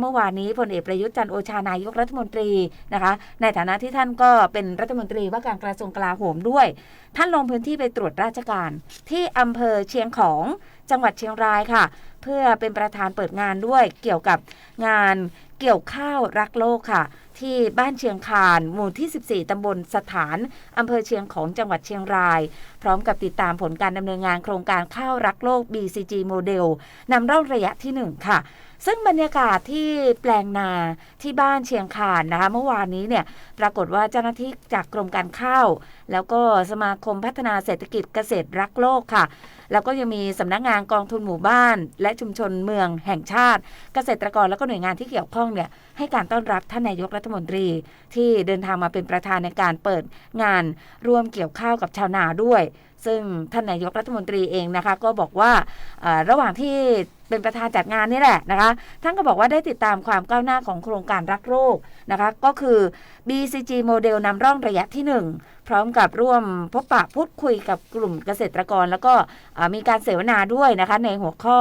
เมื่อวานนี้พลเอกประยุทธ์จันโอชานายกรัฐมนตรีนะคะ ในฐานะที่ท่านก็เป็นรัฐมนตรีว่าการกระทรวงกลาโหมด้วย ท่านลงพื้นที่ไปตรวจราชการ ที่อำเภอเชียงของจังหวัดเชียงรายค่ะ เพื่อเป็นประธานเปิดงานด้วยเกี่ยวกับงาน เกี่ยวข้าวรักโลกค่ะ ที่บ้านเชียงคานหมู่ที่ 14 ตำบลสถานอำเภอเชียงของจังหวัดเชียงราย พร้อมกับติดตามผลการดำเนินงานโครงการข้าวรักโลก BCG โมเดลนำร่องระยะที่ 1 ค่ะซึ่งบรรยากาศที่แปลงนาที่บ้านเชียงคานนะคะเมื่อวานนี้เนี่ยปรากฏว่าเจ้าหน้าที่จากกรมการข้าว แล้วก็สมาคมพัฒนาเศรษฐกิจเกษตรรักโลกค่ะ แล้วก็ยังมีสำนักงานกองทุนหมู่บ้าน และชุมชนเมืองแห่งชาติ เกษตรกรแล้วก็หน่วยงานที่เกี่ยวข้องเนี่ยให้การต้อนรับท่านนายกรัฐมนตรี ที่เดินทางมาเป็นประธานในการเปิดงานร่วมเกี่ยวข้าวกับชาวนาด้วย ซึ่งท่านนายกรัฐมนตรีเองนะคะ ก็บอกว่าระหว่างที่เป็นประธานจัดงานนี่แหละนะคะ ท่านก็บอกว่าได้ติดตามความก้าวหน้าของโครงการรักโรคนะคะ ก็คือ BCG โมเดลนำร่องระยะที่ 1 พร้อมกับร่วมพบปะพูดคุยกับกลุ่มเกษตรกร แล้วก็มีการเสวนาด้วยนะคะในหัวข้อ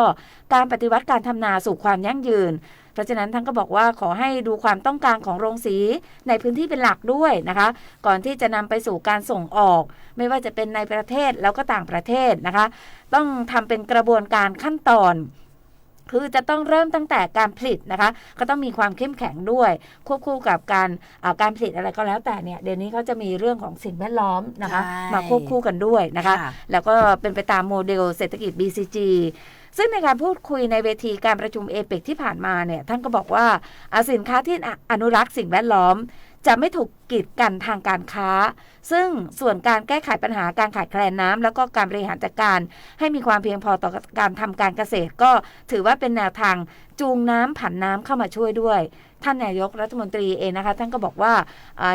การปฏิวัติการทำนาสู่ความยั่งยืน เพราะฉะนั้นท่านก็บอกว่าขอให้ดูความต้องการของโรงสีในพื้นที่เป็นหลักด้วยนะคะ ก่อนที่จะนำไปสู่การส่งออก ไม่ว่าจะเป็นในประเทศแล้วก็ต่างประเทศนะคะ ต้องทำเป็นกระบวนการขั้นตอนคือจะต้องเริ่มตั้งแต่การผลิตนะคะ ก็ต้องมีความเข้มแข็งด้วย ควบคู่กับการอ่าการผลิตอะไรก็แล้วแต่เนี่ยเดี๋ยวนี้เขาจะมีเรื่องของสิ่งแวดล้อมนะคะใช่มาควบคู่กันด้วยนะคะค่ะแล้วก็เป็นไปตามโมเดลเศรษฐกิจ BCG ซึ่งในการพูดคุยในเวทีการประชุมเอเปกที่ผ่านมาเนี่ยท่านก็บอกว่าอ่าสินค้าที่อนุรักษ์สิ่งแวดล้อม จะไม่ถูกกีดกันทางการค้า ซึ่งส่วนการแก้ไขปัญหาการขาดแคลนน้ำแล้วก็การบริหารจัดการ ให้มีความเพียงพอต่อการทำการเกษตร ก็ถือว่าเป็นแนวทางจูงน้ำผันน้ำเข้ามาช่วยด้วย ท่านนายกรัฐมนตรีเองนะคะ ท่านก็บอกว่า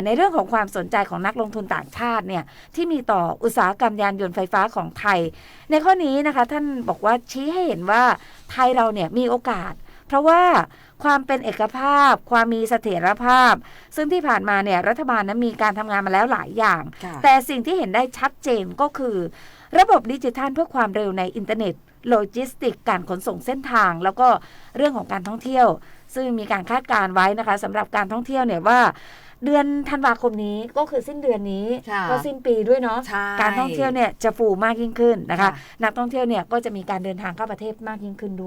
ในเรื่องของความสนใจของนักลงทุนต่างชาติเนี่ยที่มีต่ออุตสาหกรรมยานยนต์ไฟฟ้าของไทย ในข้อนี้นะคะท่านบอกว่าชี้ให้เห็นว่าไทยเราเนี่ยมีโอกาส เพราะว่าความเป็นเอกภาพ ความมีเสถียรภาพ ซึ่งที่ผ่านมาเนี่ยรัฐบาลนั้นมีการทำงานมาแล้วหลายอย่างค่ะแต่สิ่งที่เห็นได้ชัดเจนก็คือ ระบบดิจิทัลเพื่อความเร็วในอินเทอร์เน็ตโลจิสติกการขนส่งเส้นทาง แล้วก็เรื่องของการท่องเที่ยว ซึ่งมีการคาดการณ์ไว้นะคะสำหรับการท่องเที่ยวเนี่ยว่าเดือนธันวาคมนี้ก็คือสิ้นเดือนนี้ค่ะก็สิ้นปีด้วยเนาะใช่การท่องเที่ยวเนี่ยจะฟูมากยิ่งขึ้นนะคะค่ะนักท่องเที่ยวเนี่ยก็จะมีการเดินทางเข้าประเทศมากยิ่งขึ้นด้วย